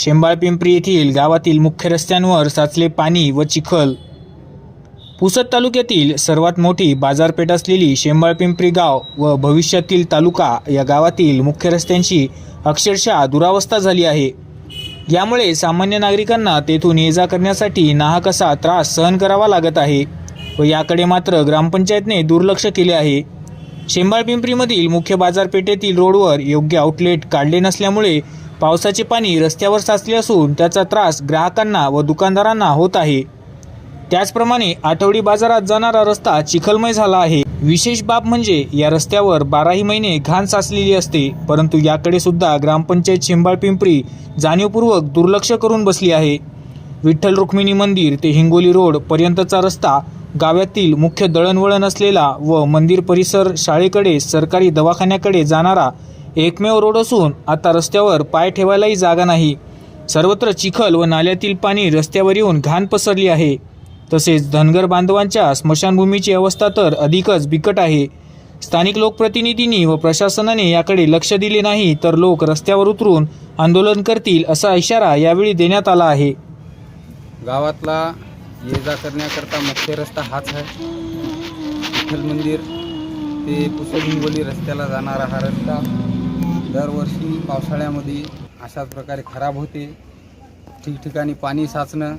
शेंबाळपिंपरी येथील गावातील मुख्य रस्त्यांवर साचले पाणी व चिखल. पुसद तालुक्यातील सर्वात मोठी बाजारपेठ असलेली शेंबाळपिंपरी गाव व भविष्यातील तालुका या गावातील मुख्य रस्त्यांची अक्षरशः दुरावस्था झाली आहे. यामुळे सामान्य नागरिकांना तेथून ये जा करण्यासाठी नाहक असा त्रास सहन करावा लागत आहे व याकडे मात्र ग्रामपंचायतने दुर्लक्ष केले आहे. शेंबाळपिंपरीमधील मुख्य बाजारपेठेतील रोडवर योग्य आउटलेट काढले नसल्यामुळे पावसाचे पाणी रस्त्यावर साचले असून त्याचा त्रास ग्राहकांना व दुकानदारांना होत आहे. त्याचप्रमाणे आठवडी बाजारात जाणारा रस्ता चिखलमय झाला आहे. विशेष बाब म्हणजे या रस्त्यावर बाराही महिने घाण साचलेली असते परंतु याकडे सुद्धा ग्रामपंचायत शेंबाळपिंपरी जाणीवपूर्वक दुर्लक्ष करून बसली आहे. विठ्ठल रुक्मिणी मंदिर ते हिंगोली रोड पर्यंतचा रस्ता गावातील मुख्य दळणवळण असलेला व मंदिर परिसर शाळेकडे सरकारी दवाखान्याकडे जाणारा एकमेव रोड असून आता रस्त्यावर पाय ठेवायलाही जागा नाही. सर्वत्र चिखल व नाल्यातील पाणी रस्त्यावर येऊन घाण पसरली आहे. तसेच धनगर बांधवांच्या स्मशानभूमीची अवस्था तर अधिकच बिकट आहे. स्थानिक लोकप्रतिनिधींनी व प्रशासनाने याकडे लक्ष दिले नाही तर लोक रस्त्यावर उतरून आंदोलन करतील असा इशारा यावेळी देण्यात आला आहे. गावातला ये जा करण्याकरता मुख्य रस्ता हाच आहे. विठ्ठल मंदिर ते पुसद हिंगोली रस्त्याला जाणारा हा रस्ता. दरवर्षी पावसाळ्यामध्ये अशाच प्रकारे खराब होते. ठिकठिकाणी पाणी साचणं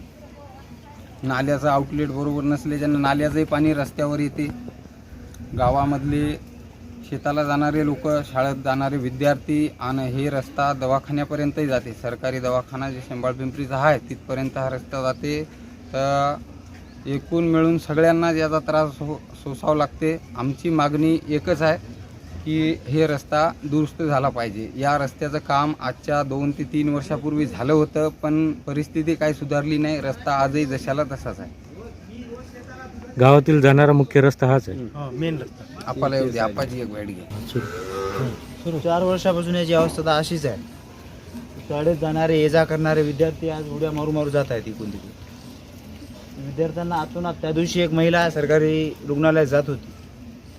नाल्याचं आउटलेट बरोबर नसल्याच्यानं नाल्याचंही पाणी रस्त्यावर येते. गावामधले शेताला जाणारे लोक शाळेत जाणारे विद्यार्थी आणि हे रस्ता दवाखान्यापर्यंतही जाते. सरकारी दवाखाना जे शेंबाळ पिंपरीचा आहे तिथपर्यंत हा रस्ता जाते. तर एकूण मिळून सगळ्यांना याचा त्रास हो सोसावं लागते. आमची मागणी एकच आहे की हे रस्ता दुरुस्त झाला पाहिजे. या रस्त्याचं काम आजच्या दोन ते तीन वर्षापूर्वी झालं होतं पण परिस्थिती काही सुधारली नाही. रस्ता आजही जशाला तसाच आहे. गावातील जाणारा मुख्य रस्ता हाच आहे. मेन रस्ता. आपल्याला येऊ द्या आपाची एक वेळ घ्या चार वर्षापासून याची अवस्था तर अशीच आहे. शाळेत जाणारे ये जा करणारे विद्यार्थी आज उड्या मारू मारू जात आहेत इकडून तिकडे विद्यार्थ्यांना आतून आत त्या दिवशी एक महिला सरकारी रुग्णालयात जात होती.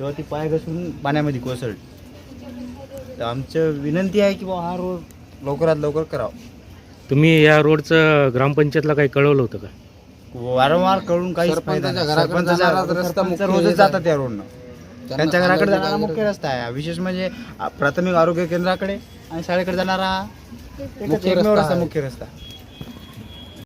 तेव्हा ती पाय घसरून पाण्यामध्ये कोसळली तर आमचं विनंती आहे की बाबा हा रोड लवकरात लवकर करावा तुम्ही या रोडचं ग्रामपंचायतला काही कळवलं होतं का वारंवार कळून सरपंचाच्या. घराकडे रस्ता मुख्य रोजच. जातात त्या रोडनं त्यांच्या घराकडे जाणारा मुख्य रस्ता आहे विशेष म्हणजे आ, प्राथमिक आरोग्य केंद्राकडे आणि शाळेकडे जाणारा एकच मुख्य एकमेव रस्ता रस्ता आहे. मुख्य रस्ता